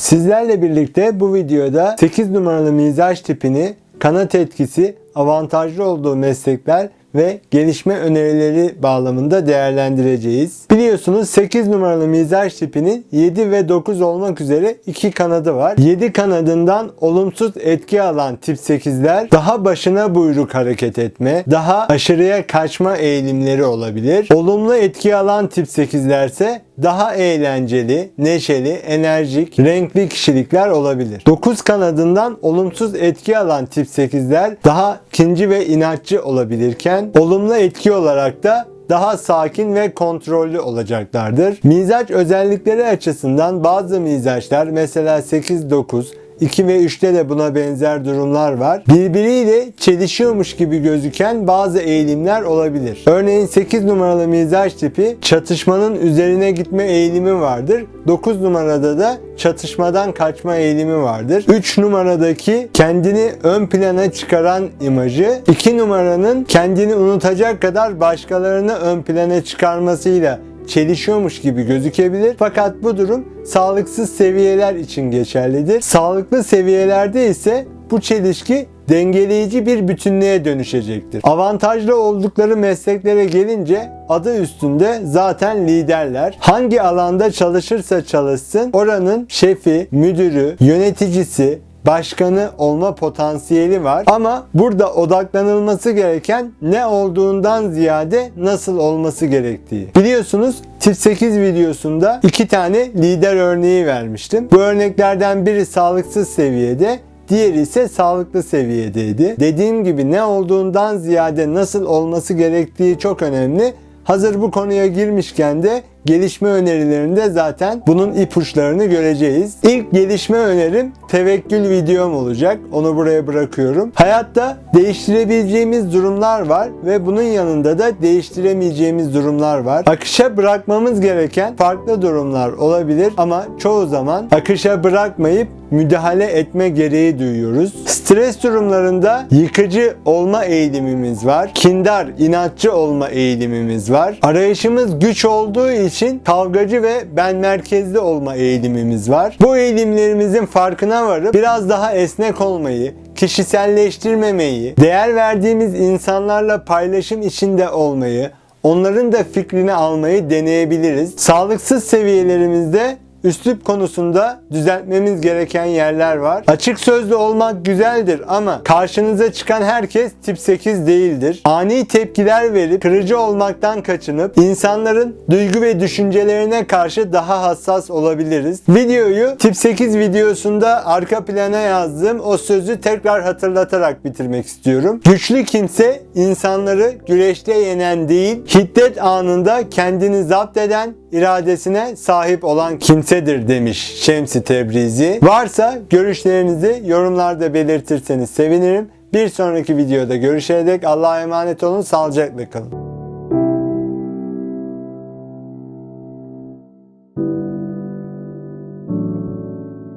Sizlerle birlikte bu videoda 8 numaralı mizaç tipini, kanat etkisi, avantajlı olduğu meslekler ve gelişme önerileri bağlamında değerlendireceğiz. Biliyorsunuz 8 numaralı mizaç tipinin 7 ve 9 olmak üzere iki kanadı var. 7 kanadından olumsuz etki alan tip 8'ler daha başına buyruk hareket etme, daha aşırıya kaçma eğilimleri olabilir. Olumlu etki alan tip 8'ler ise daha eğlenceli, neşeli, enerjik, renkli kişilikler olabilir. 9 kanadından olumsuz etki alan tip 8'ler daha kinci ve inatçı olabilirken olumlu etki olarak da daha sakin ve kontrollü olacaklardır. Mizaç özellikleri açısından bazı mizaçlar mesela 8-9, 2 ve 3'te de buna benzer durumlar var. Birbiriyle çelişiyormuş gibi gözüken bazı eğilimler olabilir. Örneğin 8 numaralı mizaç tipi çatışmanın üzerine gitme eğilimi vardır. 9 numarada da çatışmadan kaçma eğilimi vardır. 3 numaradaki kendini ön plana çıkaran imajı 2 numaranın kendini unutacak kadar başkalarını ön plana çıkarmasıyla çelişiyormuş gibi gözükebilir. Fakat bu durum sağlıksız seviyeler için geçerlidir. Sağlıklı seviyelerde ise bu çelişki dengeleyici bir bütünlüğe dönüşecektir. Avantajlı oldukları mesleklere gelince adı üstünde zaten liderler. Hangi alanda çalışırsa çalışsın oranın şefi, müdürü, yöneticisi, başkanı olma potansiyeli var. Ama burada odaklanılması gereken ne olduğundan ziyade nasıl olması gerektiği. Biliyorsunuz Tip 8 videosunda iki tane lider örneği vermiştim. Bu örneklerden biri sağlıksız seviyede, Diğeri ise sağlıklı seviyedeydi. Dediğim gibi ne olduğundan ziyade nasıl olması gerektiği çok önemli. Hazır bu konuya girmişken de gelişme önerilerinde zaten bunun ipuçlarını göreceğiz. İlk gelişme önerim tevekkül videom olacak. Onu buraya bırakıyorum. Hayatta değiştirebileceğimiz durumlar var ve bunun yanında da değiştiremeyeceğimiz durumlar var. Akışa bırakmamız gereken farklı durumlar olabilir ama çoğu zaman akışa bırakmayıp müdahale etme gereği duyuyoruz. Stres durumlarında yıkıcı olma eğilimimiz var. Kindar, inatçı olma eğilimimiz var. Arayışımız güç olduğu için kavgacı ve ben merkezli olma eğilimimiz var. Bu eğilimlerimizin farkına varıp biraz daha esnek olmayı, kişiselleştirmemeyi, değer verdiğimiz insanlarla paylaşım içinde olmayı, onların da fikrini almayı deneyebiliriz. Sağlıksız seviyelerimizde üslup konusunda düzeltmemiz gereken yerler var. Açık sözlü olmak güzeldir ama karşınıza çıkan herkes tip 8 değildir. Ani tepkiler verip kırıcı olmaktan kaçınıp insanların duygu ve düşüncelerine karşı daha hassas olabiliriz. Videoyu tip 8 videosunda arka plana yazdığım o sözü tekrar hatırlatarak bitirmek istiyorum. Güçlü kimse insanları güreşte yenen değil, şiddet anında kendini zapt eden, iradesine sahip olan kimsedir demiş Şemsi Tebrizi. Varsa görüşlerinizi yorumlarda belirtirseniz sevinirim. Bir sonraki videoda görüşene dek Allah'a emanet olun, sağlıcakla kalın.